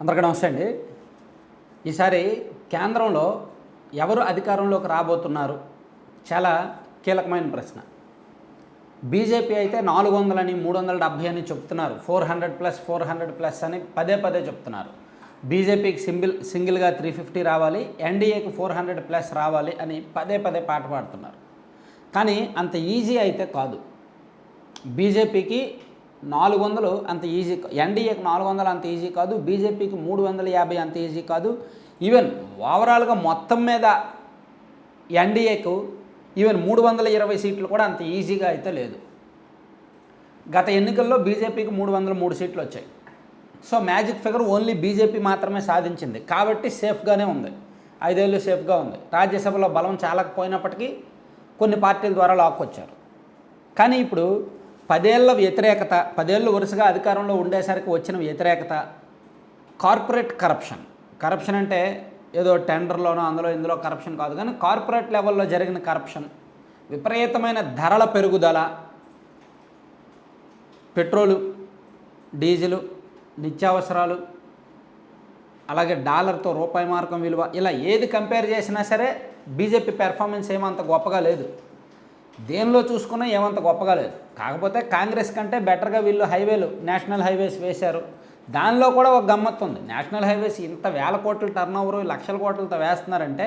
అందరికీ నమస్తే అండి. ఈసారి కేంద్రంలో ఎవరు అధికారంలోకి రాబోతున్నారు? చాలా కీలకమైన ప్రశ్న. బీజేపీ అయితే నాలుగు వందలని మూడు వందల డెబ్భై అని చెప్తున్నారు. Four hundred plus four hundred plus అని పదే పదే చెప్తున్నారు. బీజేపీకి సింగిల్ సింగిల్గా త్రీ ఫిఫ్టీ రావాలి ఎన్డీఏకి ఫోర్ హండ్రెడ్ ప్లస్ రావాలి అని పదే పదే పాట పాడుతున్నారు. కానీ అంత ఈజీ అయితే కాదు. బీజేపీకి నాలుగు వందలు అంత ఈజీ ఎన్డీఏకి నాలుగు వందలు అంత ఈజీ కాదు బీజేపీకి మూడు వందల యాభై అంత ఈజీ కాదు. ఈవెన్ ఓవరాల్గా మొత్తం మీద ఎన్డీఏకు ఈవెన్ మూడు వందల ఇరవై సీట్లు కూడా అంత ఈజీగా అయితే లేదు. గత ఎన్నికల్లో బీజేపీకి మూడు వందల మూడు సీట్లు వచ్చాయి. So magic figure only BJP మాత్రమే సాధించింది. కాబట్టి సేఫ్గానే ఉంది. ఐదేళ్ళు సేఫ్గా ఉంది. రాజ్యసభలో బలం చాలకపోయినప్పటికీ కొన్ని పార్టీల ద్వారా లాక్కొచ్చారు. కానీ ఇప్పుడు పదేళ్ళ వ్యతిరేకత పదేళ్ళు వరుసగా అధికారంలో ఉండేసరికి వచ్చిన వ్యతిరేకత కార్పొరేట్ కరప్షన్. కరప్షన్ అంటే ఏదో టెండర్లోనో అందులో ఇందులో కరప్షన్ కాదు కానీ కార్పొరేట్ లెవెల్లో జరిగిన కరప్షన్ విపరీతమైన ధరల పెరుగుదల పెట్రోలు డీజిలు నిత్యావసరాలు అలాగే డాలర్తో రూపాయి మార్కం విలువ ఇలా ఏది కంపేర్ చేసినా సరే బీజేపీ పెర్ఫార్మెన్స్ ఏమంత గొప్పగా లేదు. దేనిలో చూసుకున్నా ఏమంత గొప్పగా లేదు. కాకపోతే కాంగ్రెస్ కంటే బెటర్గా వీళ్ళు హైవేలు నేషనల్ హైవేస్ వేశారు. దానిలో కూడా ఒక గమ్మత్తు ఉంది. నేషనల్ హైవేస్ ఇంత వేల కోట్ల టర్న్ ఓవర్ లక్షల కోట్లతో వేస్తున్నారంటే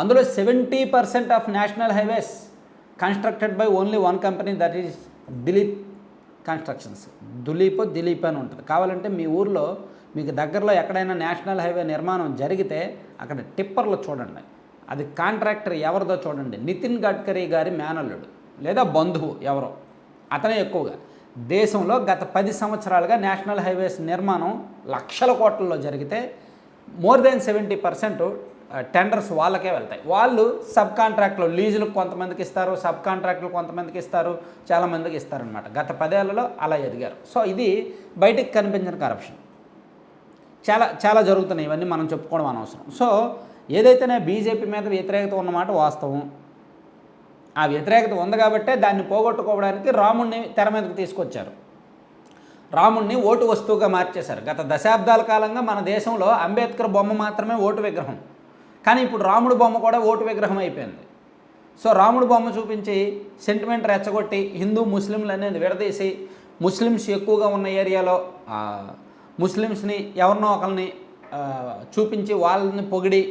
అందులో seventy percent of national highways constructed by only one company that is Dilip constructions Dulip Dilip అని ఉంటుంది. కావాలంటే మీ ఊర్లో మీకు దగ్గరలో ఎక్కడైనా నేషనల్ హైవే నిర్మాణం జరిగితే అక్కడ టిప్పర్లు చూడండి. అది కాంట్రాక్టర్ ఎవరిదో చూడండి. నితిన్ గడ్కరీ గారి మేనల్లుడు లేదా బంధువు ఎవరో. అతనే ఎక్కువగా. దేశంలో గత పది సంవత్సరాలుగా నేషనల్ హైవేస్ నిర్మాణం లక్షల కోట్లలో జరిగితే more than seventy percent tenders వాళ్ళకే వెళ్తాయి. వాళ్ళు సబ్ కాంట్రాక్ట్లో లీజులకు కొంతమందికి ఇస్తారు సబ్ కాంట్రాక్టులు కొంతమందికి ఇస్తారు చాలామందికి ఇస్తారనమాట గత పదేళ్ళలో అలా ఎదిగారు. సో ఇది బయటికి కనిపించిన కరప్షన్ చాలా చాలా జరుగుతున్నాయి. ఇవన్నీ మనం చెప్పుకోవడం అనవసరం. సో ఏదైతేనే బీజేపీ మీద వ్యతిరేకత ఉన్నమాట వాస్తవం. ఆ వ్యతిరేకత ఉంది కాబట్టే దాన్ని పోగొట్టుకోవడానికి రాముణ్ణి తెర మీదకు తీసుకొచ్చారు. రాముణ్ణి ఓటు వస్తువుగా మార్చేశారు. గత దశాబ్దాల కాలంగా మన దేశంలో అంబేద్కర్ బొమ్మ మాత్రమే ఓటు విగ్రహం. కానీ ఇప్పుడు రాముడు బొమ్మ కూడా ఓటు విగ్రహం అయిపోయింది. సో రాముడు బొమ్మ చూపించి సెంటిమెంట్ రెచ్చగొట్టి హిందూ ముస్లింలు అనేది విడదీసి ముస్లిమ్స్ ఎక్కువగా ఉన్న ఏరియాలో ముస్లిమ్స్ని ఎవరినో ఒకరిని చూపించి వాళ్ళని పొగిడి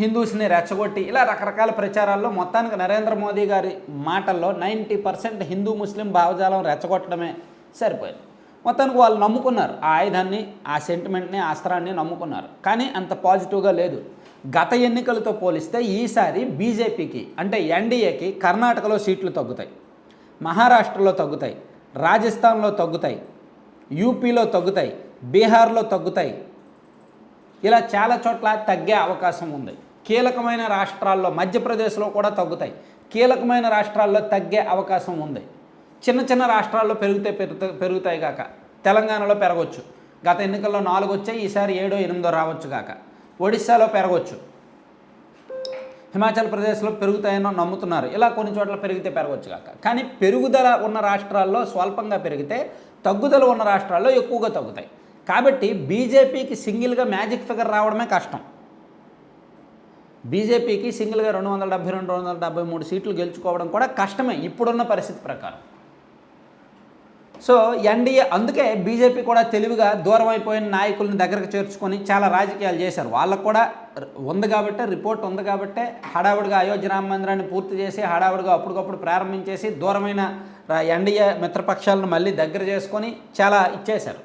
హిందూస్ని రెచ్చగొట్టి ఇలా రకరకాల ప్రచారాల్లో మొత్తానికి నరేంద్ర మోదీ గారి మాటల్లో నైంటీ పర్సెంట్ హిందూ ముస్లిం భావజాలం రెచ్చగొట్టడమే సరిపోయింది. మొత్తానికి వాళ్ళు నమ్ముకున్నారు. ఆ ఆయుధాన్ని ఆ సెంటిమెంట్ని అస్త్రాన్ని నమ్ముకున్నారు. కానీ అంత పాజిటివ్గా లేదు. గత ఎన్నికలతో పోలిస్తే ఈసారి బీజేపీకి అంటే ఎన్డీఏకి కర్ణాటకలో సీట్లు తగ్గుతాయి. మహారాష్ట్రలో తగ్గుతాయి. రాజస్థాన్లో తగ్గుతాయి. యూపీలో తగ్గుతాయి. బీహార్లో తగ్గుతాయి. ఇలా చాలా చోట్ల తగ్గే అవకాశం ఉంది. కీలకమైన రాష్ట్రాల్లో మధ్యప్రదేశ్లో కూడా తగ్గుతాయి. కీలకమైన రాష్ట్రాల్లో తగ్గే అవకాశం ఉంది. చిన్న చిన్న రాష్ట్రాల్లో పెరిగితే పెరుగుతాయి కాక. తెలంగాణలో పెరగవచ్చు గత ఎన్నికల్లో నాలుగు వచ్చాయి ఈసారి ఏడో ఎనిమిదో రావచ్చు కాక. ఒడిశాలో పెరగవచ్చు హిమాచల్ ప్రదేశ్లో పెరుగుతాయనో నమ్ముతున్నారు. ఇలా కొన్ని చోట్ల పెరిగితే పెరగవచ్చు కాక. కానీ పెరుగుదల ఉన్న రాష్ట్రాల్లో స్వల్పంగా పెరిగితే తగ్గుదల ఉన్న రాష్ట్రాల్లో ఎక్కువగా తగ్గుతాయి. కాబట్టి బీజేపీకి సింగిల్గా మ్యాజిక్ ఫిగర్ రావడమే కష్టం. బీజేపీకి సింగిల్గా రెండు వందల డెబ్బై రెండు రెండు వందల డెబ్బై మూడు సీట్లు గెలుచుకోవడం కూడా కష్టమే ఇప్పుడున్న పరిస్థితి ప్రకారం. సో ఎన్డీఏ అందుకే బీజేపీ కూడా తెలివిగా దూరం అయిపోయిన నాయకుల్ని దగ్గరకు చేర్చుకొని చాలా రాజకీయాలు చేశారు. వాళ్ళకు కూడా ఉంది కాబట్టి రిపోర్ట్ ఉంది కాబట్టే హడావుడిగా అయోధ్య రామ మందిరాన్ని పూర్తి చేసి హడావుడిగా అప్పటికప్పుడు ప్రారంభించేసి దూరమైన ఎన్డీఏ మిత్రపక్షాలను మళ్ళీ దగ్గర చేసుకొని చాలా ఇచ్చేశారు.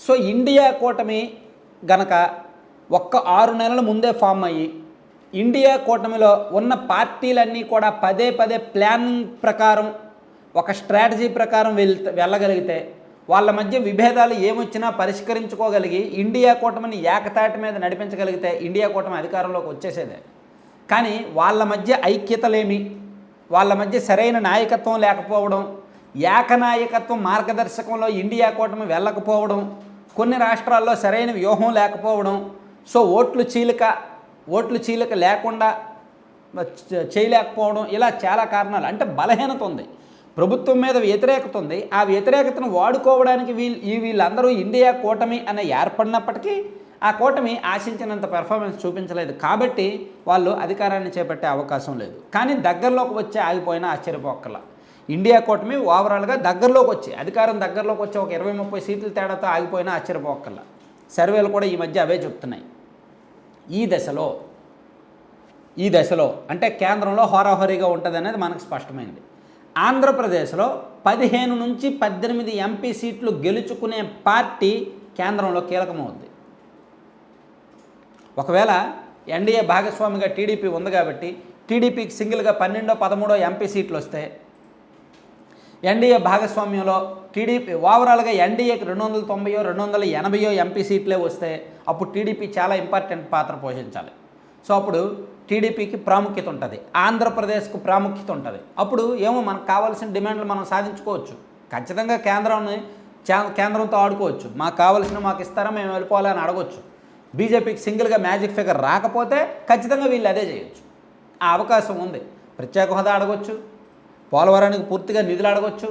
సో ఇండియా కూటమి గనక ఒక్క ఆరు నెలల ముందే ఫామ్ అయ్యి ఇండియా కూటమిలో ఉన్న పార్టీలన్నీ కూడా పదే పదే ప్లాన్ ప్రకారం ఒక స్ట్రాటజీ ప్రకారం వెళ్ వెళ్ళగలిగితే వాళ్ళ మధ్య విభేదాలు ఏమొచ్చినా పరిష్కరించుకోగలిగి ఇండియా కూటమిని ఏకతాటి మీద నడిపించగలిగితే ఇండియా కూటమి అధికారంలోకి వచ్చేసేదే. కానీ వాళ్ళ మధ్య ఐక్యతలేమి వాళ్ళ మధ్య సరైన నాయకత్వం లేకపోవడం ఏకనాయకత్వం మార్గదర్శకంలో ఇండియా కూటమి వెళ్ళకపోవడం కొన్ని రాష్ట్రాల్లో సరైన వ్యూహం లేకపోవడం సో ఓట్లు చీలిక ఓట్లు చీలక లేకుండా చేయలేకపోవడం ఇలా చాలా కారణాలు. అంటే బలహీనత ఉంది. ప్రభుత్వం మీద వ్యతిరేకత ఉంది. ఆ వ్యతిరేకతను వాడుకోవడానికి వీళ్ళు ఈ వీళ్ళందరూ ఇండియా కూటమి అనే ఏర్పడినప్పటికీ ఆ కూటమి ఆశించినంత పెర్ఫార్మెన్స్ చూపించలేదు. కాబట్టి వాళ్ళు అధికారాన్ని చేపట్టే అవకాశం లేదు. కానీ దగ్గరలోకి వచ్చి ఆగిపోయినా ఆశ్చర్యపోక్కల. ఇండియా కూటమి ఓవరాల్గా దగ్గరలోకి వచ్చి అధికారం దగ్గరలోకి వచ్చి ఒక ఇరవై ముప్పై సీట్ల తేడాతో ఆగిపోయినా ఆశ్చర్యపోక్కల. సర్వేలు కూడా ఈ మధ్య అవే చెప్తున్నాయి. ఈ దశలో ఈ దశలో అంటే కేంద్రంలో హోరాహోరీగా ఉంటుంది అనేది మనకు స్పష్టమైంది. ఆంధ్రప్రదేశ్లో పదిహేను నుంచి పద్దెనిమిది ఎంపీ సీట్లు గెలుచుకునే పార్టీ కేంద్రంలో కీలకమవుద్ది. ఒకవేళ ఎన్డీఏ భాగస్వామిగా టీడీపీ ఉంది కాబట్టి టీడీపీకి సింగిల్గా పన్నెండో పదమూడో ఎంపీ సీట్లు వస్తే ఎన్డీఏ భాగస్వామ్యంలో టీడీపీ ఓవరాల్గా ఎన్డీఏకి రెండు వందల తొంభైయో రెండు వందల ఎనభైయో ఎంపీ సీట్లే వస్తే అప్పుడు టీడీపీ చాలా ఇంపార్టెంట్ పాత్ర పోషించాలి. సో అప్పుడు టీడీపీకి ప్రాముఖ్యత ఉంటుంది. ఆంధ్రప్రదేశ్కు ప్రాముఖ్యత ఉంటుంది. అప్పుడు ఏమో మనకు కావాల్సిన డిమాండ్లు మనం సాధించుకోవచ్చు. ఖచ్చితంగా కేంద్రాన్ని చా- కేంద్రంతో ఆడుకోవచ్చు. మాకు కావాల్సిన మాకు ఇస్తారా మేము వెళ్ళిపోవాలని అడగొచ్చు. బీజేపీకి సింగిల్గా మ్యాజిక్ ఫిగర్ రాకపోతే ఖచ్చితంగా వీళ్ళు అదే చేయొచ్చు. ఆ అవకాశం ఉంది. ప్రత్యేక హోదా అడగొచ్చు. పోలవరానికి పూర్తిగా నిధులు అడగొచ్చు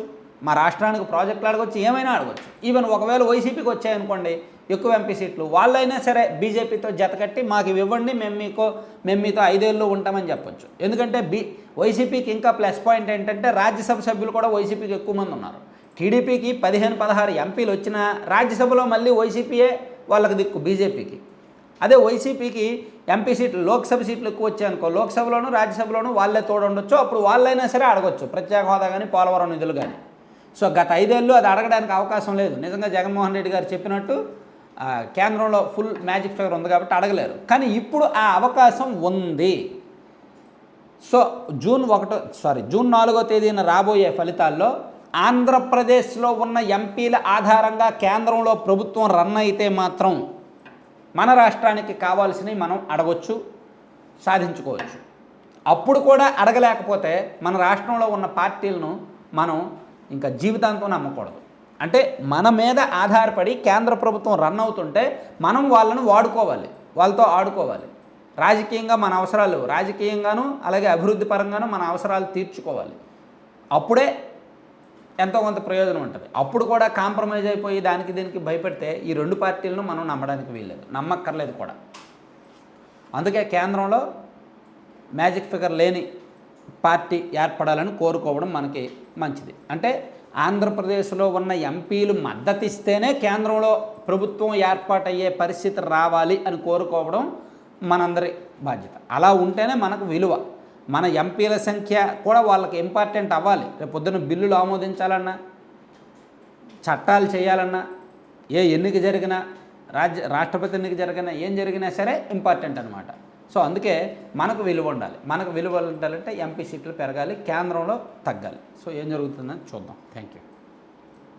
మా రాష్ట్రానికి ప్రాజెక్టులు అడగొచ్చు ఏమైనా అడగొచ్చు. ఈవెన్ ఒకవేళ వైసీపీకి వచ్చాయనుకోండి ఎక్కువ ఎంపీ సీట్లు వాళ్ళైనా సరే బీజేపీతో జతకట్టి మాకు ఇవి ఇవ్వండి మేము మీకు మేము మీతో ఐదేళ్ళు ఉంటామని చెప్పొచ్చు. ఎందుకంటే బీ వైసీపీకి ఇంకా ప్లస్ పాయింట్ ఏంటంటే రాజ్యసభ సభ్యులు కూడా వైసీపీకి ఎక్కువ మంది ఉన్నారు. టీడీపీకి పదిహేను పదహారు ఎంపీలు వచ్చినా రాజ్యసభలో మళ్ళీ వైసీపీయే వాళ్ళకి దిక్కు బీజేపీకి. అదే వైసీపీకి ఎంపీ సీట్లు లోక్సభ సీట్లు ఎక్కువ వచ్చాయనుకో లోక్సభలోను రాజ్యసభలోను వాళ్ళే తోడుండొచ్చు. అప్పుడు వాళ్ళైనా సరే అడగొచ్చు ప్రత్యేక హోదా కానీ పోలవరం నిధులు కానీ సో గత ఐదేళ్ళు అది అడగడానికి అవకాశం లేదు. నిజంగా జగన్మోహన్ రెడ్డి గారు చెప్పినట్టు కేంద్రంలో ఫుల్ మ్యాజిక్ ఫిగర్ ఉంది కాబట్టి అడగలేరు. కానీ ఇప్పుడు ఆ అవకాశం ఉంది. సో జూన్ ఒకటో సారీ జూన్ నాలుగో తేదీన రాబోయే ఫలితాల్లో ఆంధ్రప్రదేశ్లో ఉన్న ఎంపీల ఆధారంగా కేంద్రంలో ప్రభుత్వం రన్ అయితే మాత్రం మన రాష్ట్రానికి కావాల్సినవి మనం అడగొచ్చు సాధించుకోవచ్చు. అప్పుడు కూడా అడగలేకపోతే మన రాష్ట్రంలో ఉన్న పార్టీలను మనం ఇంకా జీవితాంతం నమ్మకూడదు. అంటే మన మీద ఆధారపడి కేంద్ర ప్రభుత్వం రన్ అవుతుంటే మనం వాళ్ళను వాడుకోవాలి వాళ్ళతో ఆడుకోవాలి. రాజకీయంగా మన అవసరాలు రాజకీయంగాను అలాగే అభివృద్ధి పరంగాను మన అవసరాలు తీర్చుకోవాలి. అప్పుడే ఎంతో కొంత ప్రయోజనం ఉంటుంది. అప్పుడు కూడా కాంప్రమైజ్ అయిపోయి దానికి దీనికి భయపెడితే ఈ రెండు పార్టీలను మనం నమ్మడానికి వీల్లేదు. నమ్మక్కర్లేదు కూడా. అందుకే కేంద్రంలో మ్యాజిక్ ఫిగర్ లేని పార్టీ ఏర్పడాలని కోరుకోవడం మనకి మంచిది. అంటే ఆంధ్రప్రదేశ్లో ఉన్న ఎంపీలు మద్దతిస్తేనే కేంద్రంలో ప్రభుత్వం ఏర్పాటయ్యే పరిస్థితి రావాలి అని కోరుకోవడం మనందరి బాధ్యత. అలా ఉంటేనే మనకు విలువ. మన ఎంపీల సంఖ్య కూడా వాళ్ళకి ఇంపార్టెంట్ అవ్వాలి. రేపు పొద్దున్న బిల్లులు ఆమోదించాలన్నా చట్టాలు చేయాలన్నా ఏ ఎన్నిక జరిగినా రాజ్య రాష్ట్రపతి ఎన్నిక జరిగినా ఏం జరిగినా సరే ఇంపార్టెంట్ అనమాట సో అందుకే మనకు విలువ ఉండాలి. మనకు విలువ ఉండాలంటే ఎంపీ సీట్లు పెరగాలి కేంద్రంలో తగ్గాలి. సో ఏం జరుగుతుందని చూద్దాం. Thank you